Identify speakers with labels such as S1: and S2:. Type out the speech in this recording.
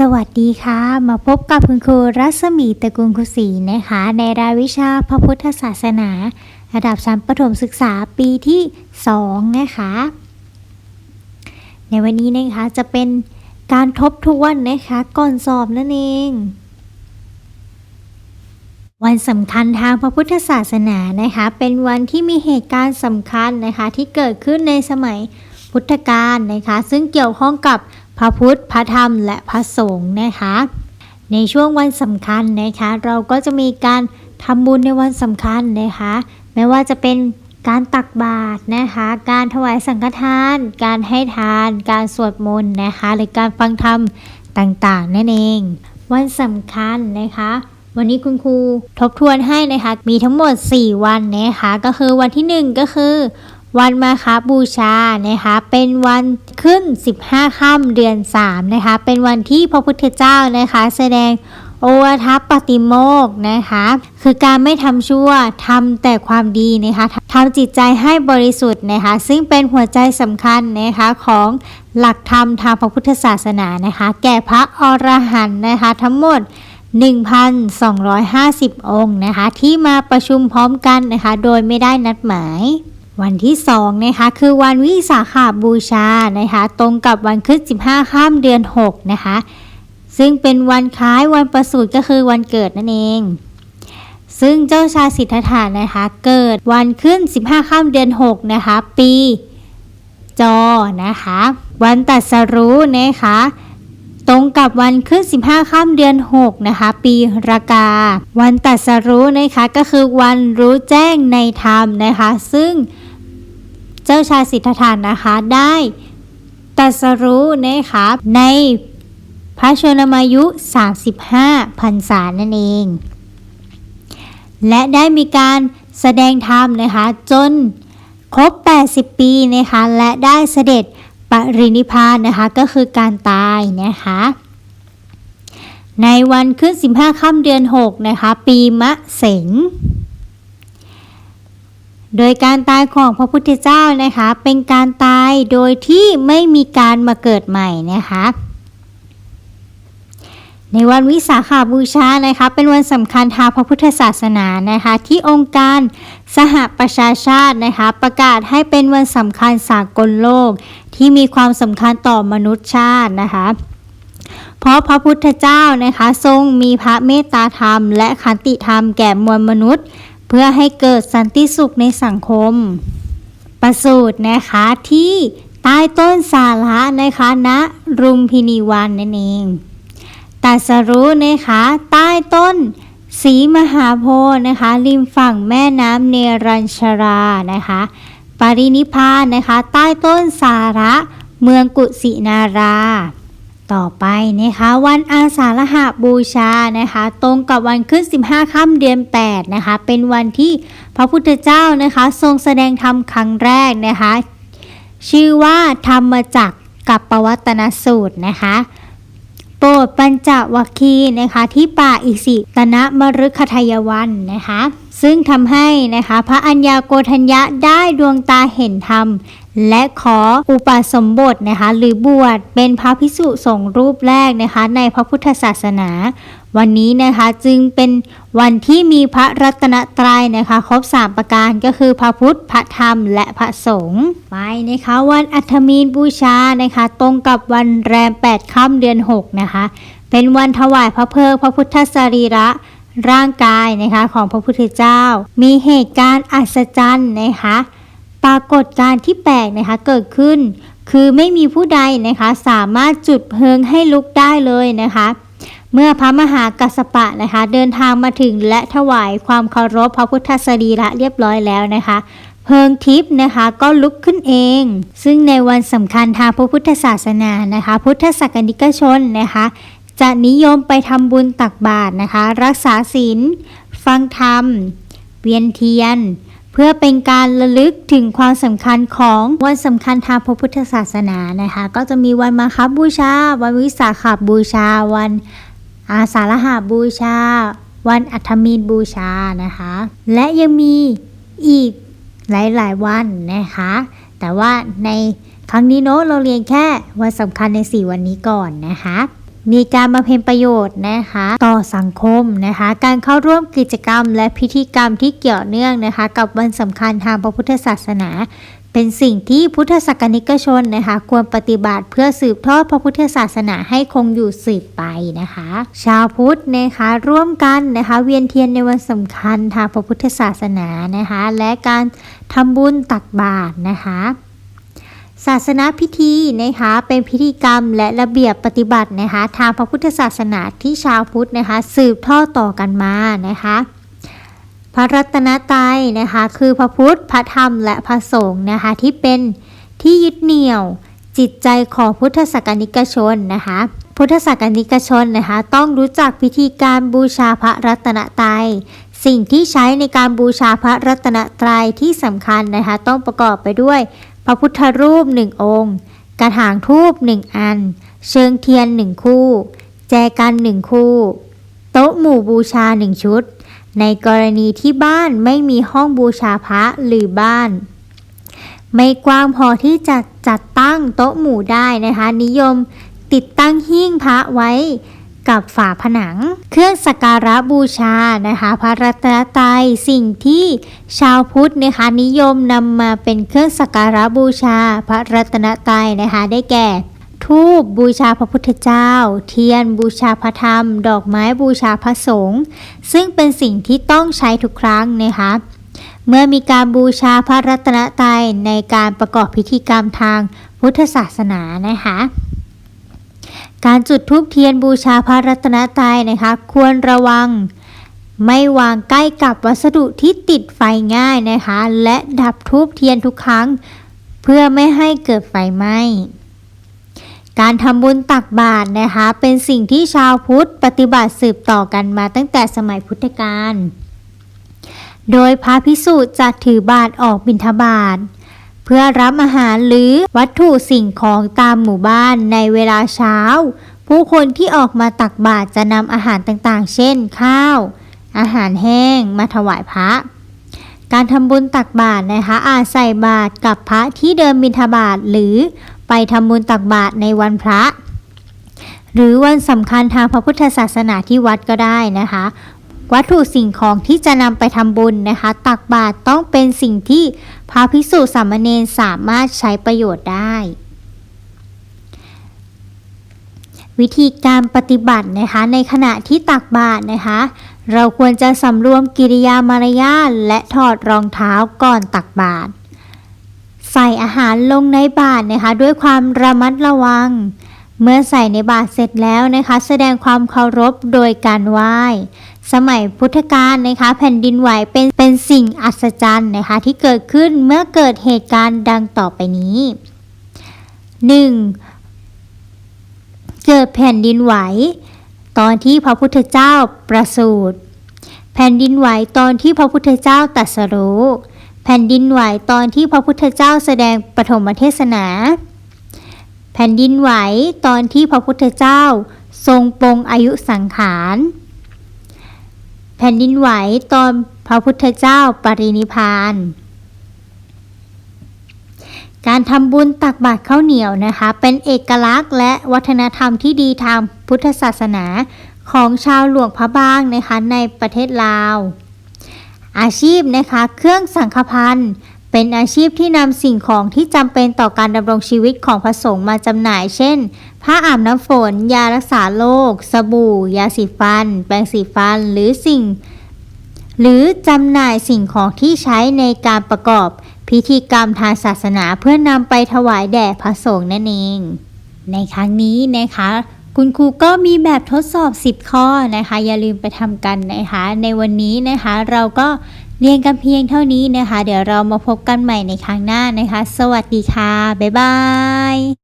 S1: สวัสดีค่ะ มาพบกับคุณครูรัศมีตะกูลคุศรีนะคะ ในรายวิชาพระพุทธศาสนา ระดับชั้นประถมศึกษาปีที่ 2 นะคะ ในวันนี้นะคะจะเป็นการทบทวนนะคะก่อนสอบนั่นเอง วันสำคัญทางพระพุทธศาสนานะคะ เป็นวันที่มีเหตุการณ์สำคัญนะคะที่เกิดขึ้นในสมัยพุทธกาลนะคะ ซึ่งเกี่ยวข้องกับ พระพุทธ พระธรรม และพระสงฆ์นะคะ ในช่วงวันสำคัญนะคะ เราก็จะมีการทำบุญในวันสำคัญนะคะ ไม่ว่าจะเป็นการตักบาตรนะคะ การถวายสังฆทาน การให้ทาน การสวดมนต์นะคะ หรือการฟังธรรมต่างๆ นั่นเอง วันสำคัญนะคะ วันนี้คุณครูทบทวนให้นะคะ มีทั้งหมด 4 วันนะคะ ก็คือวันที่ 1 ก็คือ วันมาคาบูชานะคะเป็นวันขึ้น 15ค่ำเดือน 3 นะคะ เป็นวันที่พระพุทธเจ้านะคะ แสดงโอวาทปาติโมกข์นะคะ คือการไม่ทำชั่วทำแต่ความดีนะคะทำจิตใจให้บริสุทธิ์นะคะ ซึ่งเป็นหัวใจสำคัญนะคะของหลักธรรมทางพระพุทธศาสนานะคะ แก่พระอรหันต์นะคะทั้งหมด 1,250 องค์นะคะ ที่มาประชุมพร้อมกันนะคะ โดยไม่ได้นัดหมาย วันที่2นะคะคือวันวิสาขาบูชานะคะตรงกับวันขึ้น15 ข้ามเดือน 6 นะคะซึ่งเป็นวันคล้ายวันประสูติก็คือวันเกิดนั่นเอง ซึ่งเจ้าชายสิทธัตถะนะคะเกิดวันขึ้น 15 ข้ามเดือน 6 นะคะ ปีจอนะคะ วันตรัสรู้นะคะ ตรงกับวันขึ้น 15ข้ามเดือน 6 นะคะ ปีรากา วันตรัสรู้นะคะก็คือวันรู้แจ้งในธรรมนะคะ ซึ่งเจ้าชายสิทธัตถะนะคะได้ตรัสรู้นะคะในพระชนมายุ 35พรรษานั่นเอง และได้มีการแสดงธรรมนะคะจนครบ 80 ปีนะคะและได้เสด็จ รินิพานนะคะก็คือการตายนะคะในวันขึ้น 15ค่ำเดือน 6 นะคะ ปีมะเสง โดยการตายของพระพุทธเจ้านะคะ เป็นการตายโดยที่ไม่มีการมาเกิดใหม่นะคะ ในวันวิสาขาบูชานะคะเป็นวันสำคัญทางพระพุทธศาสนานะคะที่องค์การสหประชาชาตินะคะประกาศให้เป็นวันสำคัญสากลโลก ที่มีความสำคัญต่อมนุษยชาตินะคะเพราะพระพุทธเจ้านะคะทรงมีพระเมตตาธรรม และขันติธรรมแก่มวลมนุษย์ เพื่อให้เกิดสันติสุขในสังคม ประสูตรนะคะที่ใต้ต้นสาระนะคะณรุมพินีวันนั่นเอง ตัสรู้นะคะใต้ต้นสีมหาโพธิ์นะคะริมฝั่งแม่น้ำเนรัญชรานะคะปรินิพานนะคะใต้ต้นสาระเมืองกุสินารา ต่อไปนะคะวันอาสาฬหาบูชานะคะตรงกับวันขึ้น 15ค่ำเดือน8นะคะเป็นวันที่พระพุทธเจ้านะคะทรงแสดงธรรมครั้งแรกนะคะชื่อว่าธรรมจักกับปวัตนสูตรนะคะ ปรดปัญจวัคคีนะคะที่ป่าอิสิตนะมฤคทายวันนะคะ ซึ่งทำให้นะคะพระอัญญาโกธัญญะได้ดวงตาเห็นธรรม และขออุปสมบทนะคะหรือบวชเป็นพระพิสุสงฆ์รูปแรกนะคะในพระพุทธศาสนา วันนี้นะคะจึงเป็นวันที่มีพระรัตนตรัยนะคะครบ3ประการก็คือพระพุทธพระธรรมและพระสงฆ์ไปนะคะวันอัฐมีนบูชานะคะตรงกับวันแรม 8ค่ำเดือน 6 นะคะ เป็นวันถวายพระเพลิงพระพุทธสรีระร่างกายนะคะของพระพุทธเจ้า มีเหตุการณ์อัศจรรย์นะคะ ปรากฏการณ์ที่แปลกนะคะเกิดขึ้น คือไม่มีผู้ใดนะคะสามารถจุดเพลิงให้ลุกได้เลยนะคะ เมื่อพระมหากัสปะนะคะ เดินทางมาถึงและถวายความเคารพพระพุทธสรีระเรียบร้อยแล้วนะคะเพลิงทิพย์นะคะก็ลุกขึ้นเอง ซึ่งในวันสำคัญทางพระพุทธศาสนานะคะ พุทธศักนิกชนนะคะ จะนิยมไปทำบุญตักบาตรนะคะ รักษาศีลฟังธรรม เวียนเทียน เพื่อเป็นการระลึกถึงความสำคัญของวันสำคัญทางพระพุทธศาสนานะคะ ก็จะมีวันมาคบูชา วันวิสาขบูชา วันอาสาฬหาบูชา วันอัฐมีนบูชานะคะ และยังมีอีกหลายๆวันนะคะ แต่ว่าในครั้งนี้เนาะเราเรียนแค่วันสำคัญใน 4 วันนี้ก่อนนะคะ มีการมาเพ็ญประโยชน์นะคะ ต่อสังคมนะคะ การเข้าร่วมกิจกรรม และพิธีกรรมที่เกี่ยวเนื่องนะคะ กับวันสำคัญทางพระพุทธศาสนาเป็นสิ่งที่พุทธศกนิกชนนะคะ ควรปฏิบัติเพื่อสืบทอดพระพุทธศาสนาให้คงอยู่สืบไปนะคะ ชาวพุทธนะคะร่วมกันนะคะเวียนเทียนในวันสำคัญทางพระพุทธศาสนานะคะ และการทำบุญตักบาตรนะคะ ศาสนาพิธีนะคะเป็นพิธีกรรมและระเบียบปฏิบัตินะคะทางพระพุทธศาสนาที่ชาวพุทธนะคะสืบทอดต่อกันมานะคะพระรัตนตรัยนะคะคือพระพุทธ พระธรรมและพระสงฆ์นะคะที่เป็นที่ยึดเหนี่ยวจิตใจของพุทธศกนิกชนนะคะพุทธศกนิกชนนะคะต้องรู้จักพิธีการบูชาพระรัตนตรัยสิ่งที่ใช้ในการบูชาพระรัตนตรัยที่สำคัญนะคะต้องประกอบไปด้วย พระพุทธรูปหนึ่งองค์ กระถางทูบหนึ่งอัน เชิงเทียนหนึ่งคู่ แจกันหนึ่งคู่ โต๊ะหมู่บูชาหนึ่งชุด ในกรณีที่บ้านไม่มีห้องบูชาพระหรือบ้าน ไม่กว้างพอที่จะจัดตั้งโต๊ะหมู่ได้นะคะ นิยมติดตั้งหิ้งพระไว้ กับฝาผนัง เครื่องสักการะบูชานะคะ พระรัตนตรัยสิ่งที่ชาวพุทธนะคะนิยมนำมาเป็นเครื่องสักการะบูชา พระรัตนตรัยนะคะได้แก่ทูบบูชาพระพุทธเจ้า เทียนบูชาพระธรรม ดอกไม้บูชาพระสงฆ์ซึ่งเป็นสิ่งที่ต้องใช้ทุกครั้งนะคะเมื่อมีการบูชาพระรัตนตรัยในการประกอบพิธีกรรมทางพุทธศาสนานะคะ การจุดธูปเทียนบูชาพระรัตนตรัยนะคะ ควรระวัง ไม่วางใกล้กับวัสดุที่ติดไฟง่ายนะคะ และดับธูปเทียนทุกครั้ง เพื่อไม่ให้เกิดไฟไหม้การทำบุญตักบาตรนะคะ เป็นสิ่งที่ชาวพุทธปฏิบัติสืบต่อกันมาตั้งแต่สมัยพุทธกาลโดยพระพิสุจะถือบาตรออกบิณฑบาต เพื่อรับอาหารหรือวัตถุสิ่งของตามหมู่บ้านในเวลาเช้า ผู้คนที่ออกมาตักบาตรจะนำอาหารต่างๆ เช่น ข้าว อาหารแห้งมาถวายพระ การทำบุญตักบาตรนะคะอาจใส่บาตรกับพระที่เดินบิณฑบาตหรือไปทำบุญตักบาตรในวันพระหรือวันสำคัญทางพระพุทธศาสนาที่วัดก็ได้นะคะ วัตถุสิ่งของที่จะนำไปทำบุญนะคะ ตักบาตรต้องเป็นสิ่งที่พระภิกษุสามเณรสามารถใช้ประโยชน์ได้ วิธีการปฏิบัตินะคะ ในขณะที่ตักบาตรนะคะ เราควรจะสำรวมกิริยามารยาทและถอดรองเท้าก่อนตักบาตรใส่อาหารลงในบาตรนะคะ ด้วยความระมัดระวัง เมื่อใส่ในบาตรเสร็จแล้วนะคะ แสดงความเคารพโดยการไหว้ สมัยพุทธกาลนะคะ แผ่นดินไหวเป็นเป็นสิ่งอัศจรรย์นะคะ ที่เกิดขึ้นเมื่อเกิดเหตุการณ์ดังต่อไปนี้ 1. เกิดแผ่นดินไหว ตอนที่พระพุทธเจ้าประสูติแผ่นดินไหวตอนที่พระพุทธเจ้าตรัสรู้แผ่นดินไหวตอนที่พระพุทธเจ้าแสดงปฐมเทศนา แผ่นดินไหวตอนที่พระพุทธเจ้าทรงปรงอายุสังขาร ผ่นดินไหวตอนพระพุทธเจ้าปรินิพพาน การทำบุญตักบาตรข้าวเหนียวนะคะ เป็นเอกลักษณ์และวัฒนธรรมที่ดีทางพุทธศาสนาของชาวหลวงพระบางนะคะในประเทศลาว อาชีพนะคะเครื่องสังฆพันธ์เป็นอาชีพที่นำสิ่งของที่จำเป็นต่อการดำรงชีวิตของพระสงฆ์มาจำหน่าย เช่น ผ้าอาบน้ำฝน ยารักษาโรคสบู่ ยาสีฟัน แปรงสีฟันหรือสิ่ง หรือจำหน่ายสิ่งของที่ใช้ในการประกอบพิธีกรรมทางศาสนาเพื่อนำไปถวายแด่พระสงฆ์นั่นเอง ในครั้งนี้นะคะ คุณครูก็มีแบบทดสอบ 10 ข้อนะคะ อย่าลืมไปทำกันนะคะ ในวันนี้นะคะ เราก็เรียนกันเพียงเท่านี้นะคะ เดี๋ยวเรามาพบกันใหม่ในครั้งหน้านะคะ สวัสดีค่ะ บ๊ายบาย